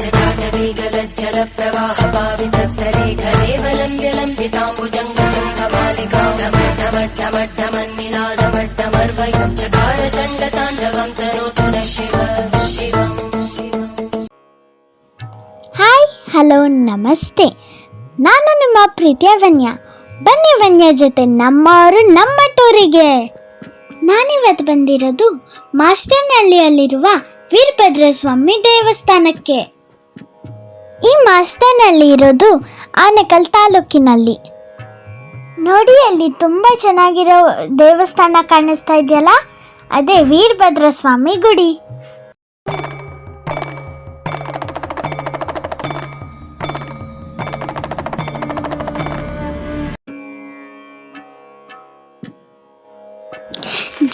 जटाटवीगलज्जल प्रवाह पावितस्तरे घलेवलम्ब्य लम्बिताम्बुजङ्गमट्टमट्टमट्टमन्निनादमट्टमर्वयम् चकार चण्डताण्डवम् तनोतु न शिव शिवम् ಹಾಯ್ ಹಲೋ ನಮಸ್ತೆ ನಾನು ನಿಮ್ಮ ಪ್ರೀತಿಯ ವನ್ಯ ಬನ್ನಿ ವನ್ಯ ಜೊತೆ ನಮ್ಮವರು ನಮ್ಮ ಟೂರಿಗೆ ನಾನಿವತ್ತು ಬಂದಿರೋದು ಮಾಸ್ತೇನಹಳ್ಳಿಯಲ್ಲಿರುವ ವೀರಭದ್ರ ಸ್ವಾಮಿ ದೇವಸ್ಥಾನಕ್ಕೆ ಈ ಮಾಸ್ತೇನಹಳ್ಳಿ ಇರೋದು ಆನೆಕಲ್ ತಾಲೂಕಿನಲ್ಲಿ. ನೋಡಿ, ಅಲ್ಲಿ ತುಂಬ ಚೆನ್ನಾಗಿರೋ ದೇವಸ್ಥಾನ ಕಾಣಿಸ್ತಾ ಇದೆಯಲ್ಲ? ಅದೇ ವೀರಭದ್ರ ಸ್ವಾಮಿ ಗುಡಿ.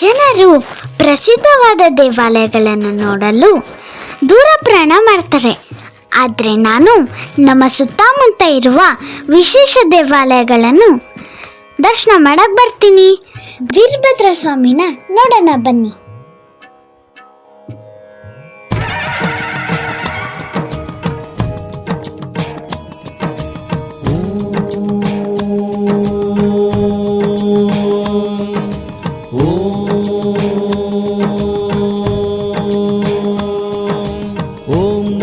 ಜನರು ಪ್ರಸಿದ್ಧವಾದ ದೇವಾಲಯಗಳನ್ನು ನೋಡಲು ದೂರ ಪ್ರಯಾಣ ಮಾಡ್ತಾರೆ. ಆದರೆ ನಾನು ನಮ್ಮ ಸುತ್ತಮುತ್ತ ಇರುವ ವಿಶೇಷ ದೇವಾಲಯಗಳನ್ನು ದರ್ಶನ ಮಾಡಕ್ಕೆ ಬರ್ತೀನಿ. ವೀರಭದ್ರ ಸ್ವಾಮಿನ ನೋಡೋಣ ಬನ್ನಿ.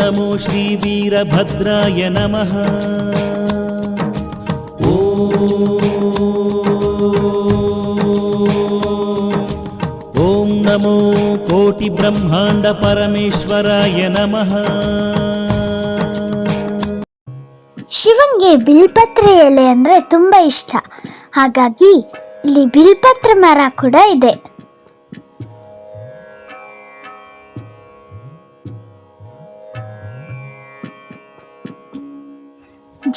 नमो श्रीवीरभद्राय नमः ॐ नमो कोटिब्रह्माण्डपरमेश्वराय नमः ಶಿವಂಗೆ ಬಿಲ್ಪತ್ರೆ ಎಲೆ ಅಂದರೆ ತುಂಬ ಇಷ್ಟ ಹಾಗಾಗಿ ಇಲ್ಲಿ ಬಿಲ್ಪತ್ರೆ ಮರ ಕೂಡ ಇದೆ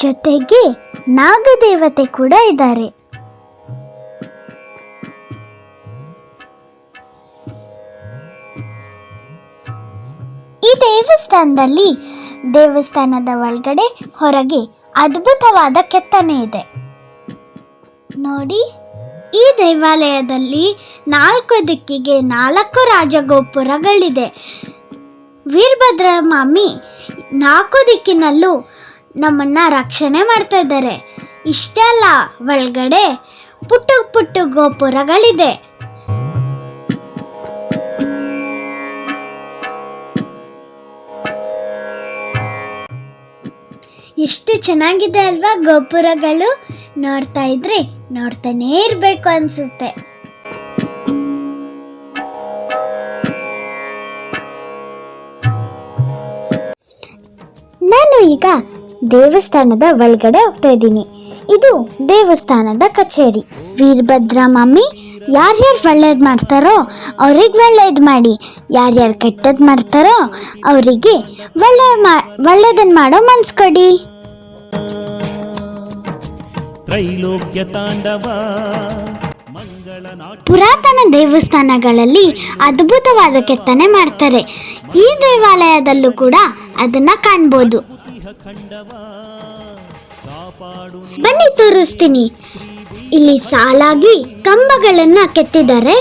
ಜೊತೆಗೆ ನಾಗದೇವತೆ ಕೂಡ ಇದ್ದಾರೆ. ಈ ದೇವಸ್ಥಾನದಲ್ಲಿ ದೇವಸ್ಥಾನದ ಒಳಗಡೆ ಹೊರಗೆ ಅದ್ಭುತವಾದ ಕೆತ್ತನೆ ಇದೆ. ನೋಡಿ, ಈ ದೇವಾಲಯದಲ್ಲಿ ನಾಲ್ಕು ದಿಕ್ಕಿಗೆ ನಾಲ್ಕು ರಾಜಗೋಪುರಗಳಿದೆ. ವೀರಭದ್ರ ಮಾಮಿ ನಾಲ್ಕು ದಿಕ್ಕಿನಲ್ಲೂ ನಮ್ಮನ್ನ ರಕ್ಷಣೆ ಮಾಡ್ತಾ ಇದ್ದಾರೆ. ಇಷ್ಟೇ ಅಲ್ಲ, ಒಳಗಡೆ ಪುಟ್ಟ ಪುಟ್ಟ ಗೋಪುರಗಳಿದೆ. ಎಷ್ಟು ಚೆನ್ನಾಗಿದೆ ಅಲ್ವಾ ಗೋಪುರಗಳು? ನೋಡ್ತಾ ಇದ್ರೆ ನೋಡ್ತಾನೇ ಇರಬೇಕು ಅನ್ಸುತ್ತೆ. ನಾನು ಈಗ ದೇವಸ್ಥಾನದ ಒಳಗಡೆ ಹೋಗ್ತಾ ಇದ್ದೀನಿ. ಇದು ದೇವಸ್ಥಾನದ ಕಚೇರಿ. ವೀರಭದ್ರ ಮಮ್ಮಿ ಯಾರ್ಯಾರು ಒಳ್ಳೇದು ಮಾಡ್ತಾರೋ ಅವ್ರಿಗೆ ಒಳ್ಳೇದು ಮಾಡಿ. ಯಾರ್ಯಾರು ಕೆಟ್ಟದ್ದು ಮಾಡ್ತಾರೋ ಅವರಿಗೆ ಒಳ್ಳೆ ಮಾ ಒಳ್ಳೇದನ್ನು ಮಾಡೋ ಮನ್ಸು ಕೊಡಿ. ಪುರಾತನ ದೇವಸ್ಥಾನಗಳಲ್ಲಿ ಅದ್ಭುತವಾದ ಕೆತ್ತನೆ ಮಾಡ್ತಾರೆ. ಈ ದೇವಾಲಯದಲ್ಲೂ ಕೂಡ ಅದನ್ನ ಕಾಣ್ಬೋದು. ಬನ್ನಿ ತೋರಿಸ್ತೀನಿ. ಇಲ್ಲಿ ಸಾಲಾಗಿ ಕಂಬಗಳನ್ನ ಕೆತ್ತಿದ್ದಾರೆ.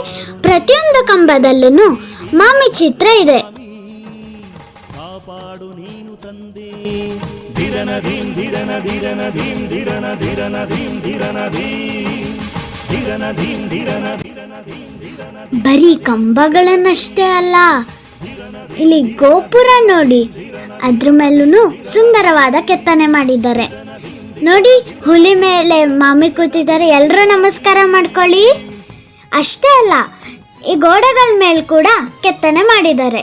ಪ್ರತಿಯೊಂದು ಕಂಬದಲ್ಲೂ ಮಾಮಿ ಚಿತ್ರ ಇದೆ. ಕಾಪಾಡು ನೀನು ತಂದೆ. ಧಿರನ ಧೀಂ ಧಿರನ ಧಿರನ ಧೀಂ ಧಿರನ ಧಿರನ ಧೀಂ ಧಿರನ ಧೀರನ ಧೀಂ ಧಿರನ ಬರೀ ಕಂಬಗಳನ್ನಷ್ಟೇ ಅಲ್ಲ. ಇಲ್ಲಿ ಗೋಪುರ ನೋಡಿ. ಅದ್ರ ಮೇಲೂ ಸುಂದರವಾದ ಕೆತ್ತನೆ ಮಾಡಿದ್ದಾರೆ. ನೋಡಿ, ಹುಲಿ ಮೇಲೆ ಮಾಮಿ ಕೂತಿದ್ದಾರೆ. ಎಲ್ಲರೂ ನಮಸ್ಕಾರ ಮಾಡ್ಕೊಳ್ಳಿ. ಅಷ್ಟೇ ಅಲ್ಲ, ಈ ಗೋಡೆಗಳ ಮೇಲೆ ಕೂಡ ಕೆತ್ತನೆ ಮಾಡಿದ್ದಾರೆ.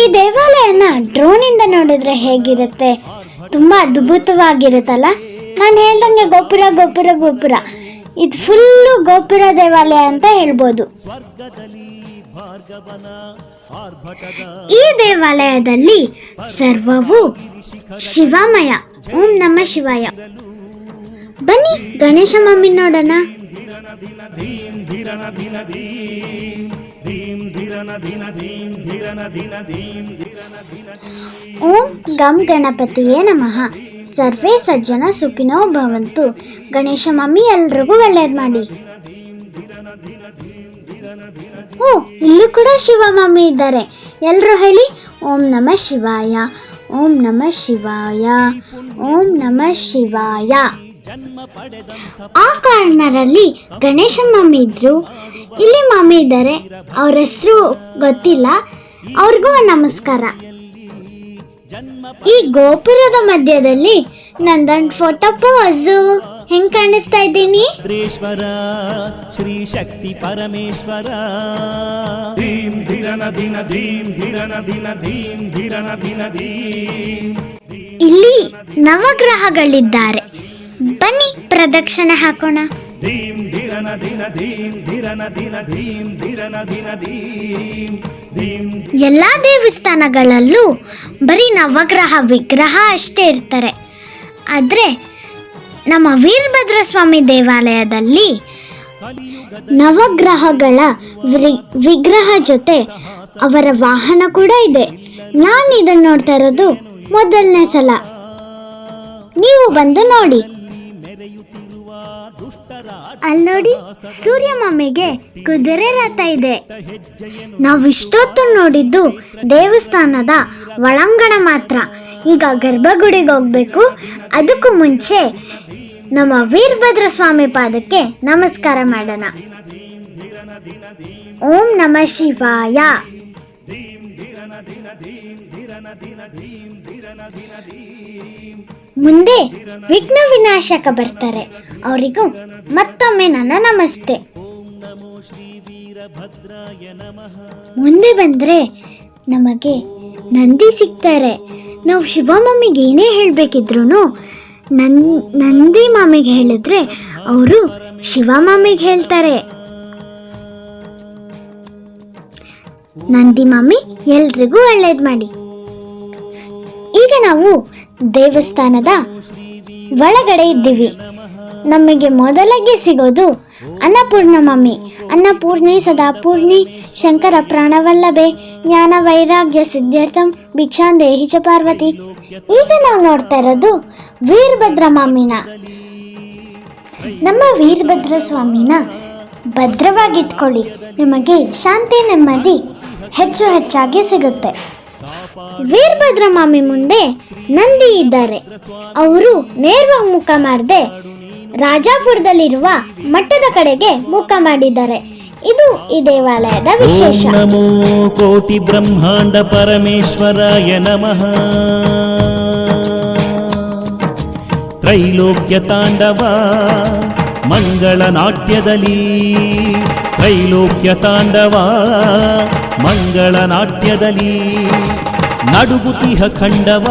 ಈ ದೇವಾಲಯನ ಡ್ರೋನಿಂದ ನೋಡಿದ್ರೆ ಹೇಗಿರುತ್ತೆ? ತುಂಬಾ ಅದ್ಭುತವಾಗಿರುತ್ತಲ್ಲ? ನಾನು ಹೇಳ್ದಂಗೆ ಗೋಪುರ ಗೋಪುರ ಗೋಪುರ. ಇದು ಫುಲ್ಲು ಗೋಪುರ ದೇವಾಲಯ ಅಂತ ಹೇಳ್ಬೋದು. ಈ ದೇವಾಲಯದಲ್ಲಿ ಸರ್ವವು ಶಿವಮಯ. ಓಂ ನಮ ಶಿವಾಯ. ಬನ್ನಿ ಗಣೇಶ ಮಮ್ಮಿ ನೋಡೋಣ. ಓಂ ಗಂ ಗಣಪತಿಯೇ ನಮಃ. ಸರ್ವೇ ಸಜ್ಜನ ಸುಖಿನೋ ಭವಂತು. ಗಣೇಶ ಮಮ್ಮಿ ಎಲ್ರಿಗೂ ಒಳ್ಳೇದು ಮಾಡಿ. ಓ, ಇಲ್ಲೂ ಕೂಡ ಶಿವ ಮಾಮಿ ಇದ್ದಾರೆ. ಎಲ್ಲರೂ ಹೇಳಿ, ಓಂ ನಮಃ ಶಿವಾಯ, ಓಂ ನಮಃ ಶಿವಾಯ, ಓಂ ನಮಃ ಶಿವಾಯ. ಆ ಕಾರಣರಲ್ಲಿ ಗಣೇಶ ಮಾಮಿ ಇದ್ರು. ಇಲ್ಲಿ ಮಾಮಿ ಇದ್ದಾರೆ. ಅವ್ರ ಹೆಸರು ಗೊತ್ತಿಲ್ಲ. ಅವ್ರಿಗೂ ನಮಸ್ಕಾರ. ಈ ಗೋಪುರದ ಮಧ್ಯದಲ್ಲಿ ನಂದನ್ ಫೋಟೋ ಪೋಸು. ಹೆಂಗ್ ಕಾಣಿಸ್ತಾ ಇದ್ದೀನಿ? ಶ್ರೀಶ್ವರ ಶ್ರೀ ಶಕ್ತಿ ಪರಮೇಶ್ವರ. ಧೀಂ ಧಿರನ ದಿನ ಧೀಂ ಧಿರನ ದಿನ ಧೀಂ ಧಿರನ ದಿನ ಧೀಂ ಇಲ್ಲಿ ನವಗ್ರಹಗಳಿದ್ದಾರೆ. ಬನ್ನಿ ಪ್ರದಕ್ಷಿಣೆ ಹಾಕೋಣ. ಧೀಂ ಧಿರನ ದಿನ ಧೀಂ ಧಿರನ ದಿನ ಧೀಂ ಧಿರನ ದಿನ ಧೀಂ ಧೀಂ ಎಲ್ಲಾ ದೇವಸ್ಥಾನಗಳಲ್ಲೂ ಬರೀ ನವಗ್ರಹ ವಿಗ್ರಹ ಅಷ್ಟೇ ಇರ್ತಾರೆ. ಆದರೆ ನಮ್ಮ ವೀರಭದ್ರ ಸ್ವಾಮಿ ದೇವಾಲಯದಲ್ಲಿ ನವಗ್ರಹಗಳ ವಿಗ್ರಹ ಜೊತೆ ಅವರ ವಾಹನ ಕೂಡ ಇದೆ. ನಾನು ಇದನ್ನು ನೋಡ್ತಾ ಇರೋದು ಮೊದಲನೇ ಸಲ. ನೀವು ಬಂದು ನೋಡಿ. ಅಲ್ಲಿ ನೋಡಿ ಸೂರ್ಯ ಮಾಮೆಗೆ ಕುದುರೆ ರಥ ಇದೆ. ನಾವು ಇಷ್ಟೊತ್ತು ನೋಡಿದ್ದು ದೇವಸ್ಥಾನದ ಒಳಾಂಗಣ ಮಾತ್ರ. ಈಗ ಗರ್ಭಗುಡಿಗೆ ಹೋಗ್ಬೇಕು. ಅದಕ್ಕೂ ಮುಂಚೆ ನಮ್ಮ ವೀರಭದ್ರ ಸ್ವಾಮಿ ಪಾದಕ್ಕೆ ನಮಸ್ಕಾರ ಮಾಡೋಣ. ಓಂ ನಮ ಶಿವಾಯ. ಮುಂದೆ ವಿಘ್ನ ವಿನಾಶಕ ಬರ್ತಾರೆ. ಅವರಿಗೂ ಮತ್ತೊಮ್ಮೆ ನನ್ನ ನಮಸ್ತೆ. ಮುಂದೆ ಬಂದ್ರೆ ನಮಗೆ ನಂದಿ ಸಿಗ್ತಾರೆ. ನಾವು ಶಿವಮಮ್ಮಿಗೆ ಏನೇ ಹೇಳಬೇಕಿದ್ರು ನನ್ ನಂದಿ ಮಾಮಿಗೆ ಹೇಳಿದ್ರೆ ಅವರು ಶಿವಮಮ್ಮಿಗೆ ಹೇಳ್ತಾರೆ. ನಂದಿ ಮಾಮಿ, ಎಲ್ರಿಗೂ ಒಳ್ಳೇದು ಮಾಡಿ. ಈಗ ನಾವು ದೇವಸ್ಥಾನದ ಒಳಗಡೆ ಇದ್ದೀವಿ. ನಮಗೆ ಮೊದಲಿಗೆ ಸಿಗೋದು ಅನ್ನಪೂರ್ಣ ಮಮ್ಮಿ ಅನ್ನಪೂರ್ಣಿ, ಸದಾಪೂರ್ಣಿ, ಶಂಕರ ಪ್ರಾಣವಲ್ಲಭೆ, ಜ್ಞಾನ ವೈರಾಗ್ಯ ಸಿದ್ಧಾರ್ಥಂ ಭಿಕ್ಷಾಂದೇ ಹಿಚ ಪಾರ್ವತಿ. ಈಗ ನಾವು ನೋಡ್ತಾ ಇರೋದು ವೀರಭದ್ರ ಮಾಮಿನ. ನಮ್ಮ ವೀರಭದ್ರ ಸ್ವಾಮಿನ ಭದ್ರವಾಗಿಟ್ಕೊಳ್ಳಿ. ನಿಮಗೆ ಶಾಂತಿ ನೆಮ್ಮದಿ ಹೆಚ್ಚು ಹೆಚ್ಚಾಗಿ ಸಿಗುತ್ತೆ. ವೀರಭದ್ರ ಮಾಮಿ ಮುಂದೆ ನಂದಿ ಇದ್ದಾರೆ. ಅವರು ನೇರವಾಗಿ ಮುಖ ಮಾಡದೆ ರಾಜಾಪುರದಲ್ಲಿರುವ ಮಠದ ಕಡೆಗೆ ಮುಖ ಮಾಡಿದ್ದಾರೆ. ಇದು ಈ ದೇವಾಲಯದ ವಿಶೇಷ. ನಮೋ ಕೋಟಿ ಬ್ರಹ್ಮಾಂಡ ಪರಮೇಶ್ವರಾಯ ನಮಃ. ತ್ರೈಲೋಕ್ಯ ತಾಂಡವ, ಮಂಗಳ ನಾಟ್ಯದಲ್ಲಿ ತ್ರೈಲೋಕ್ಯ ತಾಂಡವ ಮಂಗಳ ನಾಟ್ಯದಲ್ಲಿ ನಡುಗುತಿಹ ಖಂಡವ,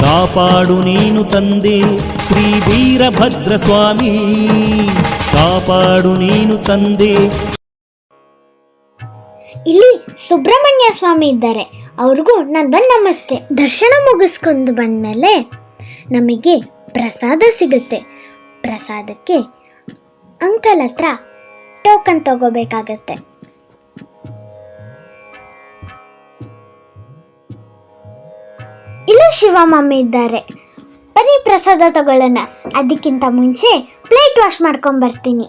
ಕಾಪಾಡು ನೀನು ತಂದೆ ಶ್ರೀ ವೀರಭದ್ರ ಸ್ವಾಮಿ ಕಾಪಾಡು ನೀನು ತಂದೆ. ಇಲ್ಲಿ ಸುಬ್ರಹ್ಮಣ್ಯ ಸ್ವಾಮಿ ಇದ್ದಾರೆ. ಅವ್ರಿಗೂ ನಂದನ್ ನಮಸ್ತೆ. ದರ್ಶನ ಮುಗಿಸ್ಕೊಂಡು ಬಂದಮೇಲೆ ನಮಗೆ ಪ್ರಸಾದ ಸಿಗುತ್ತೆ. ಪ್ರಸಾದಕ್ಕೆ ಅಂಕಲ್ ಹತ್ರ ಟೋಕನ್ ತಗೋಬೇಕಾಗತ್ತೆ. ಇಲ್ಲೂ ಶಿವ ಮಮ್ಮಿ ಇದ್ದಾರೆ. ಬನ್ನಿ ಪ್ರಸಾದ ತಗೊಳ್ಳೋಣ. ಅದಕ್ಕಿಂತ ಮುಂಚೆ ಪ್ಲೇಟ್ ವಾಶ್ ಮಾಡ್ಕೊಂಬರ್ತೀನಿ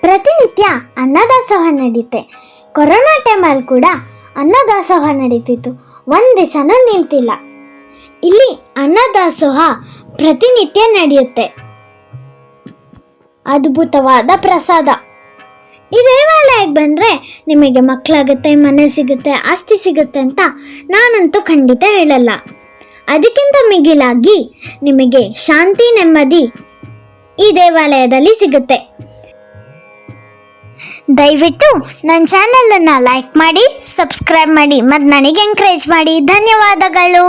ಪ್ರತಿನಿತ್ಯ ಅನ್ನದಾಸೋಹ ನಡೆಯುತ್ತೆ ಕೊರೋನಾ ಟೈಮಲ್ಲಿ ಕೂಡ ಅನ್ನದಾಸೋಹ ನಡೀತಿತ್ತು. ಒಂದು ದಿವಸನೂ ನಿಂತಿಲ್ಲ. ಇಲ್ಲಿ ಅನ್ನದಾಸೋಹ ಪ್ರತಿನಿತ್ಯ ನಡೆಯುತ್ತೆ. ಅದ್ಭುತವಾದ ಪ್ರಸಾದ. ಈ ದೇವಾಲಯಕ್ಕೆ ಬಂದರೆ ನಿಮಗೆ ಮಕ್ಕಳಾಗುತ್ತೆ, ಮನೆ ಸಿಗುತ್ತೆ, ಆಸ್ತಿ ಸಿಗುತ್ತೆ ಅಂತ ನಾನಂತೂ ಖಂಡಿತ ಹೇಳಲ್ಲ. ಅದಕ್ಕಿಂತ ಮಿಗಿಲಾಗಿ ನಿಮಗೆ ಶಾಂತಿ, ನೆಮ್ಮದಿ ಈ ದೇವಾಲಯದಲ್ಲಿ ಸಿಗುತ್ತೆ. ದಯವಿಟ್ಟು ನನ್ನ ಚಾನಲನ್ನು ಲೈಕ್ ಮಾಡಿ, ಸಬ್ಸ್ಕ್ರೈಬ್ ಮಾಡಿ ಮತ್ತು ನನಗೆ ಎಂಕರೇಜ್ ಮಾಡಿ. ಧನ್ಯವಾದಗಳು.